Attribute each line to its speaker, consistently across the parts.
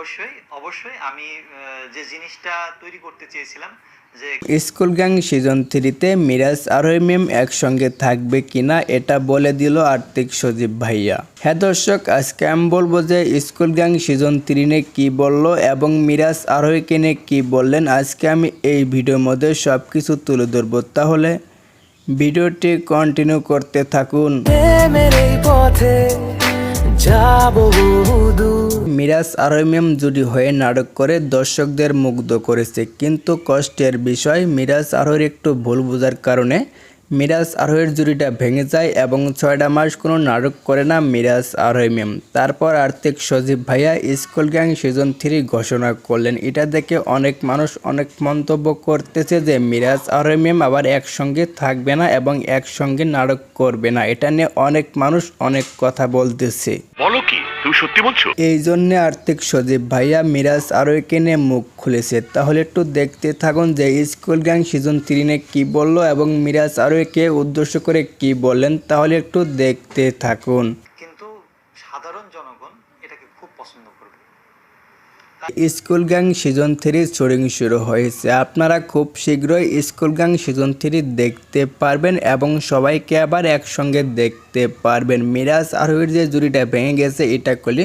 Speaker 1: অবশ্যই অবশ্যই আমি যে জিনিসটা তৈরি করতে চেয়েছিলাম যে
Speaker 2: স্কুল গ্যাং সিজন থ্রিতে মিরাজ আর মেম একসঙ্গে থাকবে কিনা এটা বলে দিল আর্থিক সজীব ভাইয়া। হ্যাঁ দর্শক আজকে আমি বলব যে স্কুল গ্যাং সিজন থ্রি নিয়ে কী বলল এবং মিরাজ আরোহীকে নিয়ে কী বললেন আজকে আমি এই ভিডিওর মধ্যে সব কিছু তুলে ধরবো। তাহলে ভিডিওটি কন্টিনিউ করতে থাকুন।
Speaker 3: যাব বহুদূর
Speaker 2: মিরাজ আরএমএম জুটি হয়ে নাটক করে, দর্শকদের মুগ্ধ করেছে। কিন্তু কষ্টের বিষয়, মিরাজ আরোহের একটু ভুল বোঝার কারণে মিরাজ আরোহের জুড়িটা ভেঙে যায় এবং ছয়টা মাস কোনো নাটক করে না মিরাজ আরএমএম তারপর আর্থিক সজীব ভাইয়া স্কুল গ্যাং সিজন থ্রি ঘোষণা করলেন। এটা দেখে অনেক মানুষ অনেক মন্তব্য করতেছে যে মিরাজ আরএমএম আবার একসঙ্গে থাকবে না এবং একসঙ্গে নাটক করবে না। এটা নিয়ে অনেক মানুষ অনেক কথা বলতেছে।
Speaker 4: বলো কি? তুমি সত্যি বলছো?
Speaker 2: এই জন্য আর্থিক সজীব ভাইয়া মিরাজ আরোয়কে নিয়ে মুখ খুলেছে। তাহলে একটু দেখতে থাকুন যে স্কুল গ্যাং সিজন তিনে কি বলল এবং মিরাজ আরোয়কে উদ্দেশ্য করে কি বললেন তাহলে একটু দেখতে থাকুন।
Speaker 1: কিন্তু সাধারণ জনগণ এটাকে খুব পছন্দ করবে
Speaker 2: school gang season three shooting শুরু হয়েছে। আপনারা খুব শীঘ্রই স্কুল গ্যাং সিজন থ্রি দেখতে পারবেন এবং সবাইকে আবার একসঙ্গে দেখতে পারবেন। মিরাজ আরোহীর যে জুড়িটা ভেঙে গেছে, এটা করলে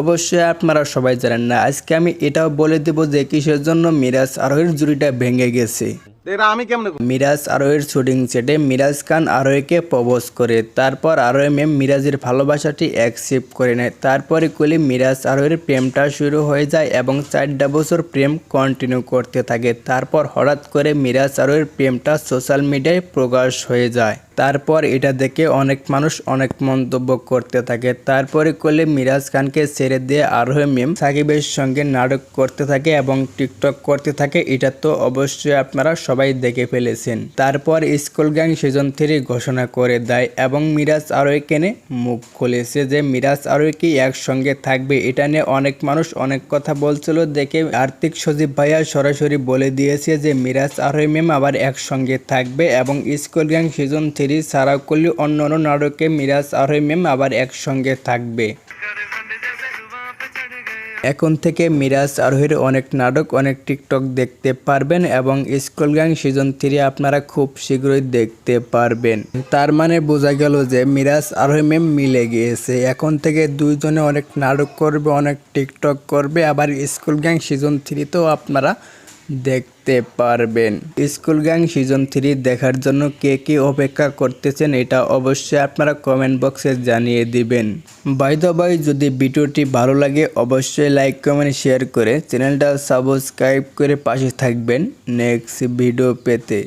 Speaker 2: অবশ্যই আপনারা সবাই জানেন না। আজকে আমি এটাও বলে দেব যে কিসের জন্য মিরাজ আরোহীর জুড়িটা ভেঙে গেছে।
Speaker 5: এটা আমি কেমনে
Speaker 2: মিরাজ আরোহের শুটিং সেটে মিরাজ খান আরোহকে প্রবোজ করে। তারপর আরোহ ম্যাম মিরাজের ভালোবাসাটি অ্যাকসেপ্ট করে নেয়। তারপরে কলি মিরাজ আরোহের প্রেমটা শুরু হয়ে যায় এবং চারটা বছর প্রেম কন্টিনিউ করতে থাকে। তারপর হঠাৎ করে মিরাজ আরোহের প্রেমটা সোশ্যাল মিডিয়ায় প্রকাশ হয়ে যায়। তারপর এটা দেখে অনেক মানুষ অনেক মন্তব্য করতে থাকে। তারপরে করলে মিরাজ খানকে ছেড়ে দিয়ে আরোহ মেম সাকিবের সঙ্গে নাটক করতে থাকে এবং টিকটক করতে থাকে। এটা তো অবশ্যই আপনারা সবাই দেখে ফেলেছেন। তারপর স্কুল গ্যাং সিজন থ্রি ঘোষণা করে দেয় এবং মিরাজ আরোহীকে মুখ খুলেছে যে মিরাজ আরোহী কি একসঙ্গে থাকবে? এটা নিয়ে অনেক মানুষ অনেক কথা বলছিল দেখে আর্থিক সজীব ভাইয়া সরাসরি বলে দিয়েছে যে মিরাজ আরোহী মেম আবার একসঙ্গে থাকবে এবং স্কুল গ্যাং সিজন থ্রি ছাড়াও করলে অন্য অন্য নাটকে মিরাজ আরোহী মেম আবার একসঙ্গে থাকবে। এখন থেকে মিরাজ আরোহীর অনেক নাটক, অনেক টিকটক দেখতে পারবেন এবং স্কুল গ্যাং সিজন থ্রি আপনারা খুব শীঘ্রই দেখতে পারবেন। তার মানে বোঝা গেল যে মিরাজ আরোহী মেম মিলে গিয়েছে। এখন থেকে দুইজনে অনেক নাটক করবে, অনেক টিকটক করবে, আবার স্কুল গ্যাং সিজন থ্রিতেও আপনারা দেখতে পারবেন। স্কুল গ্যাং সিজন থ্রি দেখার জন্য কে কে অপেক্ষা করতেছেন এটা অবশ্যই আপনারা কমেন্ট বক্সে জানিয়ে দিবেন। বাই যদি ভিডিওটি ভালো লাগে অবশ্যই লাইক, কমেন্ট, শেয়ার করে চ্যানেলটা সাবস্ক্রাইব করে পাশে থাকবেন নেক্সট ভিডিও পেতে।